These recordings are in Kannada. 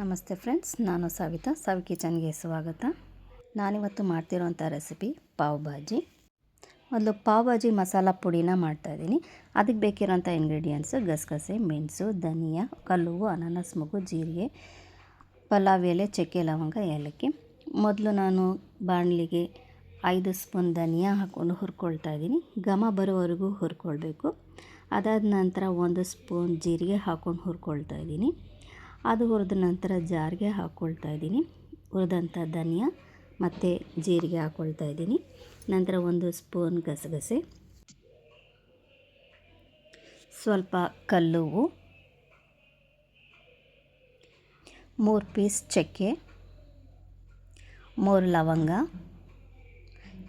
ನಮಸ್ತೆ ಫ್ರೆಂಡ್ಸ್, ನಾನು ಸವಿತಾ. ಸವಿ ಕಿಚನ್ಗೆ ಸ್ವಾಗತ. ನಾನಿವತ್ತು ಮಾಡ್ತಿರೋಂಥ ರೆಸಿಪಿ ಪಾವ್ ಭಾಜಿ. ಮೊದಲು ಪಾವ್ ಭಾಜಿ ಮಸಾಲ ಪುಡಿನ ಮಾಡ್ತಾಯಿದ್ದೀನಿ ಅದಕ್ಕೆ ಬೇಕಿರೋಂಥ ಇಂಗ್ರೀಡಿಯೆಂಟ್ಸು ಗಸಗಸೆ, ಮೆಣಸು, ಧನಿಯಾ ಕಲ್ಲು ಅನಾನಸ್, ಮಗು, ಜೀರಿಗೆ, ಪಲಾವ್ ಎಲೆ, ಚಕ್ಕೆ, ಲವಂಗ, ಏಲಕ್ಕಿ. ಮೊದಲು ನಾನು ಬಾಣಲಿಗೆ ಐದು ಸ್ಪೂನ್ ಧನಿಯಾ ಹಾಕ್ಕೊಂಡು ಹುರ್ಕೊಳ್ತಾ ಇದ್ದೀನಿ. ಘಮ ಬರೋವರೆಗೂ ಹುರ್ಕೊಳ್ಬೇಕು. ಅದಾದ ನಂತರ ಒಂದು ಸ್ಪೂನ್ ಜೀರಿಗೆ ಹಾಕ್ಕೊಂಡು ಹುರ್ಕೊಳ್ತಾ ಇದ್ದೀನಿ. ಅದು ಹುರಿದ ನಂತರ ಜಾರಿಗೆ ಹಾಕ್ಕೊಳ್ತಾ ಇದ್ದೀನಿ. ಹುರಿದಂಥ ಧನಿಯಾ ಮತ್ತು ಜೀರಿಗೆ ಹಾಕ್ಕೊಳ್ತಾ ಇದ್ದೀನಿ. ನಂತರ ಒಂದು ಸ್ಪೂನ್ ಗಸಗಸೆ. ಸ್ವಲ್ಪ ಕಲ್ಲುವು. ಮೂರು ಪೀಸ್ ಚಕ್ಕೆ. ಮೂರು ಲವಂಗ.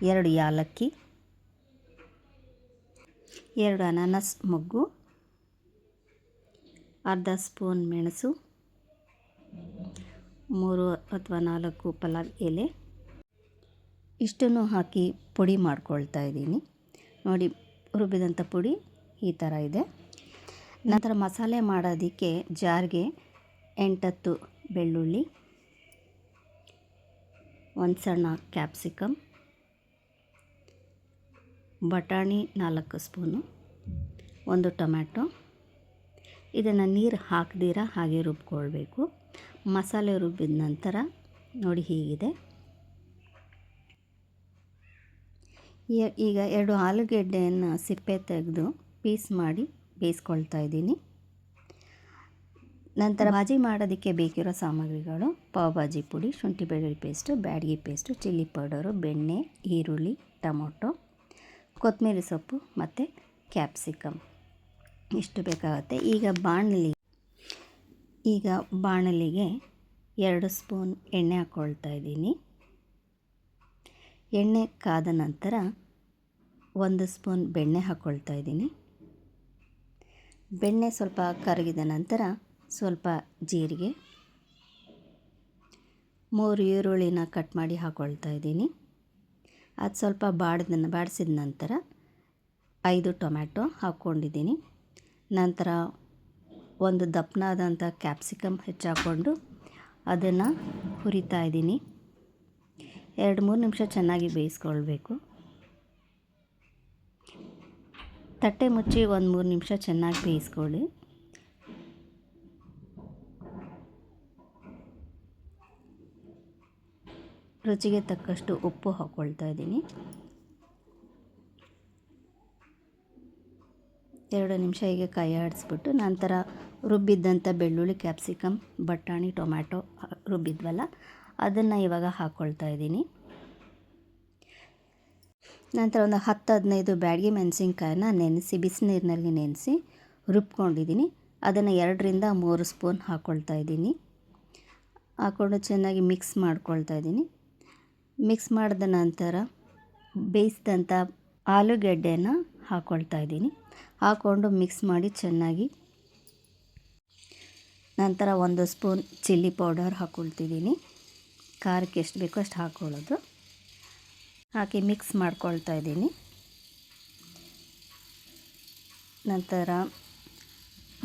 ಎರಡು ಯಾಲಕ್ಕಿ. ಎರಡು ಅನಾನಸ್ ಮೊಗ್ಗು. ಅರ್ಧ ಸ್ಪೂನ್ ಮೆಣಸು. ಮೂರು ಅಥವಾ ನಾಲ್ಕು ಪಲಾವ್ ಎಲೆ. ಇಷ್ಟನ್ನು ಹಾಕಿ ಪುಡಿ ಮಾಡ್ಕೊಳ್ತಾ ಇದ್ದೀನಿ. ನೋಡಿ, ರುಬ್ಬಿದಂಥ ಪುಡಿ ಈ ಥರ ಇದೆ. ನಂತರ ಮಸಾಲೆ ಮಾಡೋದಕ್ಕೆ ಜಾರ್ಗೆ ಎಂಟತ್ತು ಬೆಳ್ಳುಳ್ಳಿ, ಒಂದು ಸಣ್ಣ ಕ್ಯಾಪ್ಸಿಕಮ್, ಬಟಾಣಿ ನಾಲ್ಕು ಸ್ಪೂನು, ಒಂದು ಟೊಮ್ಯಾಟೊ. ಇದನ್ನು ನೀರು ಹಾಕ್ದಿರ ಹಾಗೆ ರುಬ್ಕೊಳ್ಬೇಕು. ಮಸಾಲೆ ರುಬ್ಬಿದ ನಂತರ ನೋಡಿ ಹೀಗಿದೆ. ಈಗ ಎರಡು ಆಲೂಗೆಡ್ಡೆಯನ್ನು ಸಿಪ್ಪೆ ತೆಗೆದು ಪೀಸ್ ಮಾಡಿ ಬೇಯಿಸ್ಕೊಳ್ತಾ ಇದ್ದೀನಿ. ನಂತರ ಭಾಜಿ ಮಾಡೋದಕ್ಕೆ ಬೇಕಿರೋ ಸಾಮಗ್ರಿಗಳು ಪಾವ್ ಭಾಜಿ ಪುಡಿ, ಶುಂಠಿ ಬೆಳ್ಳುಳ್ಳಿ paste, Byadgi paste, chilli powder, ಬೆಣ್ಣೆ, ಈರುಳ್ಳಿ, ಟೊಮೊಟೊ, ಕೊತ್ತಂಬರಿ ಸೊಪ್ಪು ಮತ್ತು ಕ್ಯಾಪ್ಸಿಕಮ್. ಇಷ್ಟು ಬೇಕಾಗುತ್ತೆ. ಈಗ ಬಾಣಲಿ ಈಗ ಬಾಣಲಿಗೆ ಎರಡು ಸ್ಪೂನ್ ಎಣ್ಣೆ ಹಾಕ್ಕೊಳ್ತಾ ಇದ್ದೀನಿ. ಎಣ್ಣೆ ಕಾದ ನಂತರ ಒಂದು ಸ್ಪೂನ್ ಬೆಣ್ಣೆ ಹಾಕ್ಕೊಳ್ತಾ ಇದ್ದೀನಿ. ಬೆಣ್ಣೆ ಸ್ವಲ್ಪ ಕರಗಿದ ನಂತರ ಸ್ವಲ್ಪ ಜೀರಿಗೆ, ಮೂರು ಈರುಳ್ಳಿನ ಕಟ್ ಮಾಡಿ ಹಾಕ್ಕೊಳ್ತಾ ಇದ್ದೀನಿ. ಅದು ಸ್ವಲ್ಪ ಬಾಡ್ದ ಬಾಡಿಸಿದ ನಂತರ ಐದು ಟೊಮ್ಯಾಟೊ ಹಾಕ್ಕೊಂಡಿದ್ದೀನಿ. ನಂತರ ಒಂದು ದಪ್ಪನಾದಂಥ ಕ್ಯಾಪ್ಸಿಕಮ್ ಹೆಚ್ಚಾಕ್ಕೊಂಡು ಅದನ್ನು ಹುರಿತಾ ಇದ್ದೀನಿ. ಎರಡು ಮೂರು ನಿಮಿಷ ಚೆನ್ನಾಗಿ ಬೇಯಿಸ್ಕೊಳ್ಬೇಕು. ತಟ್ಟೆ ಮುಚ್ಚಿ ಒಂದು ಮೂರು ನಿಮಿಷ ಚೆನ್ನಾಗಿ ಬೇಯಿಸ್ಕೊಳ್ಳಿ. ರುಚಿಗೆ ತಕ್ಕಷ್ಟು ಉಪ್ಪು ಹಾಕ್ಕೊಳ್ತಾ ಇದ್ದೀನಿ. ಎರಡು ನಿಮಿಷ ಹೀಗೆ ಕೈ ಆಡಿಸ್ಬಿಟ್ಟು ನಂತರ ರುಬ್ಬಿದ್ದಂಥ ಬೆಳ್ಳುಳ್ಳಿ, ಕ್ಯಾಪ್ಸಿಕಮ್, ಬಟಾಣಿ, ಟೊಮ್ಯಾಟೊ ರುಬ್ಬಿದ್ವಲ್ಲ, ಅದನ್ನು ಇವಾಗ ಹಾಕ್ಕೊಳ್ತಾ ಇದ್ದೀನಿ. ನಂತರ ಒಂದು ಹತ್ತು ಹದಿನೈದು ಬ್ಯಾಡಗಿ ಮೆಣಸಿನ್ಕಾಯನ್ನ ನೆನೆಸಿ, ಬಿಸಿನೀರಿನಲ್ಲಿ ನೆನೆಸಿ ರುಬ್ಕೊಂಡಿದ್ದೀನಿ. ಅದನ್ನು ಎರಡರಿಂದ ಮೂರು ಸ್ಪೂನ್ ಹಾಕ್ಕೊಳ್ತಾ ಇದ್ದೀನಿ. ಹಾಕ್ಕೊಂಡು ಚೆನ್ನಾಗಿ ಮಿಕ್ಸ್ ಮಾಡ್ಕೊಳ್ತಾ ಇದ್ದೀನಿ. ಮಿಕ್ಸ್ ಮಾಡಿದ ನಂತರ ಬೇಯಿಸಿದಂಥ ಆಲೂಗೆಡ್ಡೆನ ಹಾಕ್ಕೊಳ್ತಾ ಇದ್ದೀನಿ. ಹಾಕ್ಕೊಂಡು ಮಿಕ್ಸ್ ಮಾಡಿ ಚೆನ್ನಾಗಿ ನಂತರ ಒಂದು ಸ್ಪೂನ್ ಚಿಲ್ಲಿ ಪೌಡರ್ ಹಾಕ್ಕೊಳ್ತಿದ್ದೀನಿ ಖಾರಕ್ಕೆ ಎಷ್ಟು ಬೇಕೋ ಅಷ್ಟು ಹಾಕ್ಕೊಳ್ಳೋದು ಹಾಕಿ ಮಿಕ್ಸ್ ಮಾಡ್ಕೊಳ್ತಾ ಇದ್ದೀನಿ. ನಂತರ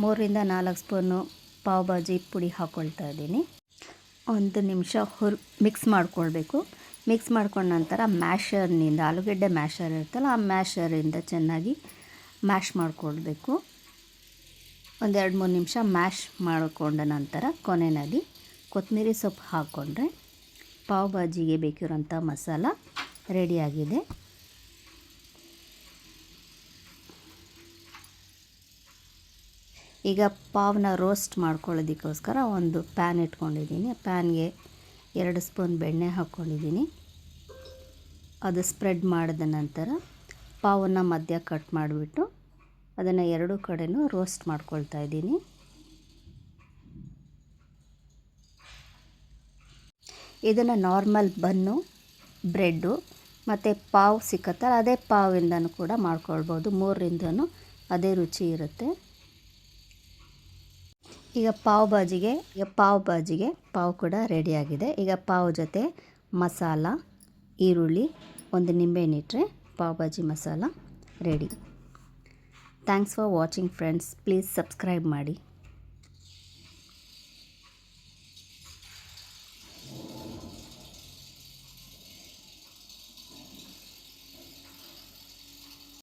ಮೂರರಿಂದ ನಾಲ್ಕು ಸ್ಪೂನು ಪಾವ್ ಭಾಜಿ ಪುಡಿ ಹಾಕ್ಕೊಳ್ತಾ ಇದ್ದೀನಿ. ಒಂದು ನಿಮಿಷ ಹುರ್ ಮಿಕ್ಸ್ ಮಾಡ್ಕೊಳ್ಬೇಕು. ಮಿಕ್ಸ್ ಮಾಡ್ಕೊಂಡ ನಂತರ ಮ್ಯಾಷರ್ನಿಂದ, ಆಲೂಗಡ್ಡೆ ಮ್ಯಾಷರ್ ಇರುತ್ತಲ್ಲ, ಆ ಮ್ಯಾಶರಿಂದ ಚೆನ್ನಾಗಿ ಮ್ಯಾಶ್ ಮಾಡಿಕೊಡ್ಬೇಕು. ಒಂದೆರಡು ಮೂರು ನಿಮಿಷ ಮ್ಯಾಶ್ ಮಾಡಿಕೊಂಡ ನಂತರ ಕೊನೆಯಲ್ಲಿ ಕೊತ್ತಂಬರಿ ಸೊಪ್ಪು ಹಾಕ್ಕೊಂಡ್ರೆ ಪಾವ್ ಭಾಜಿಗೆ ಬೇಕಿರೋಂಥ ಮಸಾಲ ರೆಡಿಯಾಗಿದೆ ಈಗ ಪಾವ್ನ ರೋಸ್ಟ್ ಮಾಡ್ಕೊಳ್ಳೋದಕ್ಕೋಸ್ಕರ ಒಂದು ಪ್ಯಾನ್ ಇಟ್ಕೊಂಡಿದ್ದೀನಿ. ಪ್ಯಾನ್ಗೆ ಎರಡು ಸ್ಪೂನ್ ಬೆಣ್ಣೆ ಹಾಕ್ಕೊಂಡಿದ್ದೀನಿ. ಅದು ಸ್ಪ್ರೆಡ್ ಮಾಡಿದ ನಂತರ ಪಾವನ್ನು ಮಧ್ಯ ಕಟ್ ಮಾಡಿಬಿಟ್ಟು ಅದನ್ನು ಎರಡೂ ಕಡೆಯೂ ರೋಸ್ಟ್ ಮಾಡ್ಕೊಳ್ತಾ ಇದ್ದೀನಿ. ಇದನ್ನು ನಾರ್ಮಲ್ ಬನ್ನು, ಬ್ರೆಡ್ಡು ಮತ್ತು ಪಾವ್ ಸಿಕ್ಕತ್ತಲ್ಲ, ಅದೇ ಪಾವಿಂದನೂ ಕೂಡ ಮಾಡ್ಕೊಳ್ಬೋದು. ಮೂರರಿಂದನೂ ಅದೇ ರುಚಿ ಇರುತ್ತೆ. ಈಗ ಪಾವ್ ಬಾಜಿಗೆ ಈಗ ಪಾವ್ ಬಾಜಿಗೆ ಪಾವ್ ಕೂಡ ರೆಡಿಯಾಗಿದೆ. ಈಗ ಪಾವ್ ಜೊತೆ ಮಸಾಲ ಈರುಳ್ಳಿ ಒಂದು ನಿಂಬೆಹಣ್ಣಿಟ್ಟರೆ pav bhaji masala ready. Thanks for watching friends please subscribe ಮಾಡಿ.